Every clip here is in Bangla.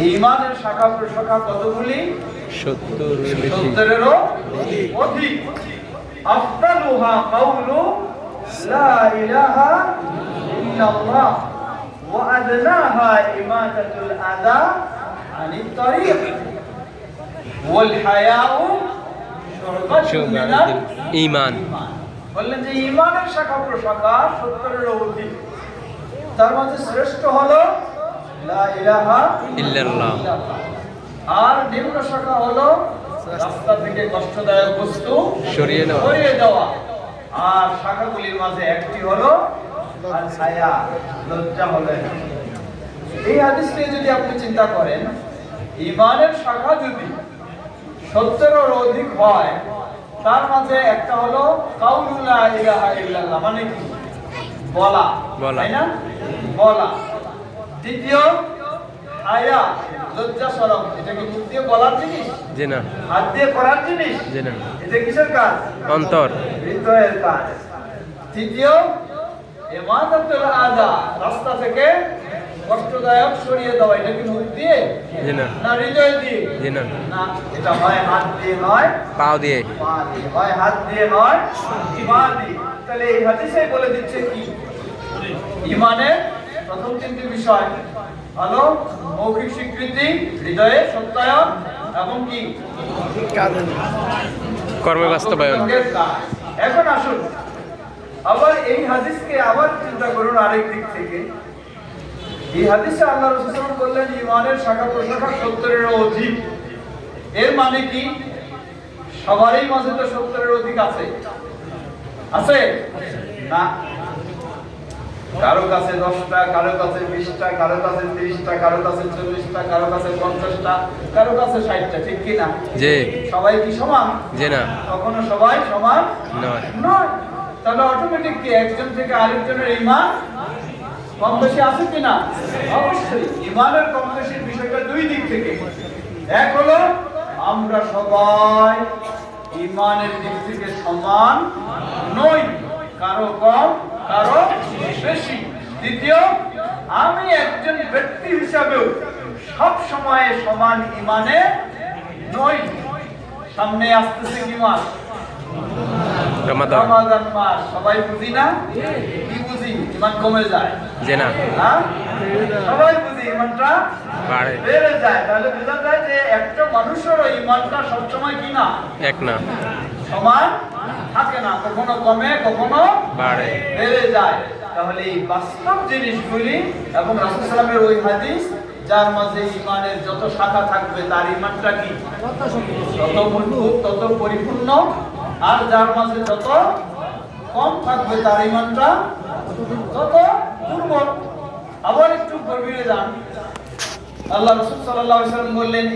ইমানের শাখা প্রশাখা কতগুলি? সত্তর সত্তরেরও অধিক। আফদালুহা কাউলু লা ইলাহা ইল্লাল্লাহ। ওয়া আদনাহা ইমাতাতুল আদা আনিত তরিক। ওয়াল হায়াউ শুরবাতুন মিনাল ইমান বললেন যে ইমানের শাখা প্রশাখা সত্তরের অধিক। তার মধ্যে শ্রেষ্ঠ হলো ইল্লাল্লাহ। আর নিম্ন শাখা হলো রাস্তা থেকে কষ্টদায়ক বস্তু সরিয়ে নেওয়া। সরিয়ে দেওয়া। আর শাখাগুলির মাঝে একটি হলো আর ছায়া লজ্জা হলো এই হাদিস নিয়ে যদি আপনি চিন্তা করেন ইমানের শাখা যদি সত্তরের অধিক হয় তার মাঝে একটা হলো কাউলুল্লাহ ইলাহা ইল্লাল্লাহ মানে কি? বলা। বলা। তাই না? বলা। দ্বিতীয় আয়া লজ্জা সরম। এটা কি মুখ দিয়ে বলার জিনিস? না। হাত দিয়ে করার জিনিস? না। এটা কিসের কাজ? অন্তর। হৃদয়ের কাজ। তৃতীয় এমাদাতুল আদা রাস্তা থেকে কষ্টদায়ক সরিয়ে দেওয়া। এটা কি মুখ দিয়ে? যে না। না হৃদয় দিয়ে? না। না এটা হয় হাত দিয়ে নয়। পাও দিয়ে। পা দিয়ে হয় হাত দিয়ে নয়। পা দিয়ে তাহলে এই হাদিসে বলে দিচ্ছে কি? ইমানের প্রথম তিনটি বিষয় হলো মৌখিক স্বীকৃতি হৃদয়ে সত্যায়ন এবং কি? কর্মে বাস্তবায়ন। এখন আসুন আবার এই হাদিসকে আবার চিন্তা করুন আরেক দিক থেকে। এই হাদিসে আল্লাহ রসুল বললেন ইমানের শাখা প্রশাখা সত্তরের অধিক। এর মানে কি? সবারই মাঝে তো সত্তরের অধিক আছে। আছে? না? কারও কাছে দশটা কারও কাছে বিশটা কারও কাছে তিরিশটা কারও কাছে চল্লিশটা কারও কাছে পঞ্চাশটা কারও কাছে ষাটটা ঠিক কি না? যে সবাই কি সমান? যে না। কখনো সবাই সমান? নয়। নয়। তাহলে অটোমেটিক কি? একজন থেকে আরেকজনের ইমান কম বেশি আছে কিনা অবশ্যই। ইমানের কম বেশির বিষয়টা দুই দিক থেকে। এক হলো আমরা সবাই ইমানের দিক থেকে সমান নই কারও কম কারও বেশি দ্বিতীয় আমি একজন ব্যক্তি হিসাবেও সব সময় সমান ইমানে নই। সামনে আসতেছে কি মাস? রমাদান। মাস। সবাই বুঝি না? কি বুঝি? ইমান কমে যায়। যে না। হ্যাঁ? সবাই বুঝি ইমানটা? বেড়ে যায়। তাহলে বোঝা যায় যে একটা মানুষেরও ইমানটা সবসময় কি না? এক না। সমান থাকে না। কখনো কমে কখনো বাড়ে। বেড়ে যায়। তাহলে এই বাস্তব জিনিসগুলি এবং রাসূল সাল্লামের ওই হাদিস, যার মাঝে ইমানের যত শাখা থাকবে, তার ইমানটা কি? তত মজবুত, তত পরিপূর্ণ, আর যার মাঝে যত কম থাকবে, তার ইমানটা তত দুর্বল। আবার একটু গভীরে যান। আল্লাহ রাসূল ওয়াসাল্লাম বললেন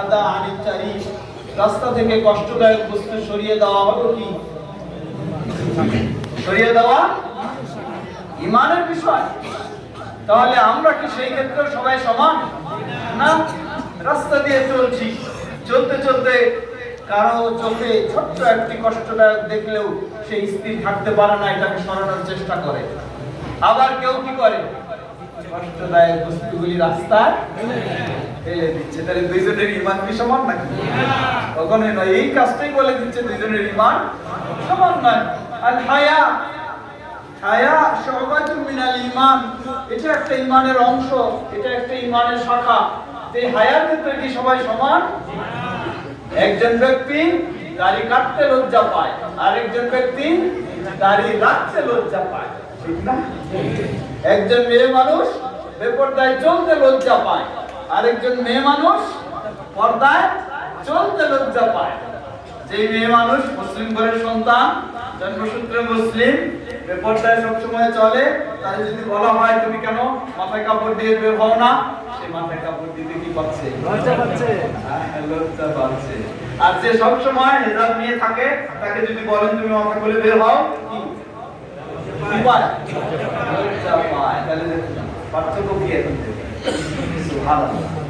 আদা আনিত তারিক রাস্তা থেকে কষ্টদায়ক বস্তু সরিয়ে দেওয়া হলো কি? সরিয়ে দেওয়া ইমানের বিষয়। তাহলে আমরা কি সেই ক্ষেত্রে সবাই সমান? না? রাস্তা দিয়ে চলছি। চলতে চলতে কারও চোখে ছোট্ট একটি কষ্টদায়ক দেখলেও সে স্থির থাকতে পারে না, এটাকে সরানোর চেষ্টা করে। আবার কেউ কি করে? কষ্টদায়ক বস্তুগুলি রাস্তায় ফেলে দিচ্ছে। তাহলে দুইজনের ইমান কি সমান নাকি? কখনোই নয়। এই কাজটাই বলে দিচ্ছে, দুইজনের ইমান সমান নয়। আর মিনাল ঈমান এটা একটা ঈমানের অংশ, এটা একটা ঈমানের শাখা। এই হায়ার কি সবাই সমান? একজন ব্যক্তি দাড়ি কাটতে লজ্জা পায়, আরেকজন ব্যক্তি দাড়ি রাখতে লজ্জা পায়। ঠিক না? একজন মেয়ে মানুষ বেপরদায় চলতে লজ্জা পায়, আরেকজন মেয়ে মানুষ পর্দায় চলতে লজ্জা পায়। যে মেয়ে মানুষ মুসলিম ঘরের সন্তান, জন্মসূত্রে মুসলিম বেপরদায় সবসময় চলে তাহলে যদি বলা হয় তুমি কেন মাথায় কাপড় দিয়ে বের হও না সে মাথায় কাপড় দিতে কি পাচ্ছে লজ্জা পাচ্ছে। লজ্জা পাচ্ছে। আর যে সবসময় হেজাব নিয়ে থাকে তাকে যদি বলেন তুমি মাথা খুলে বের হও কি? কি লজ্জা পায়। তাহলে পার্থক্য কি এখন সুবহানাল্লাহ।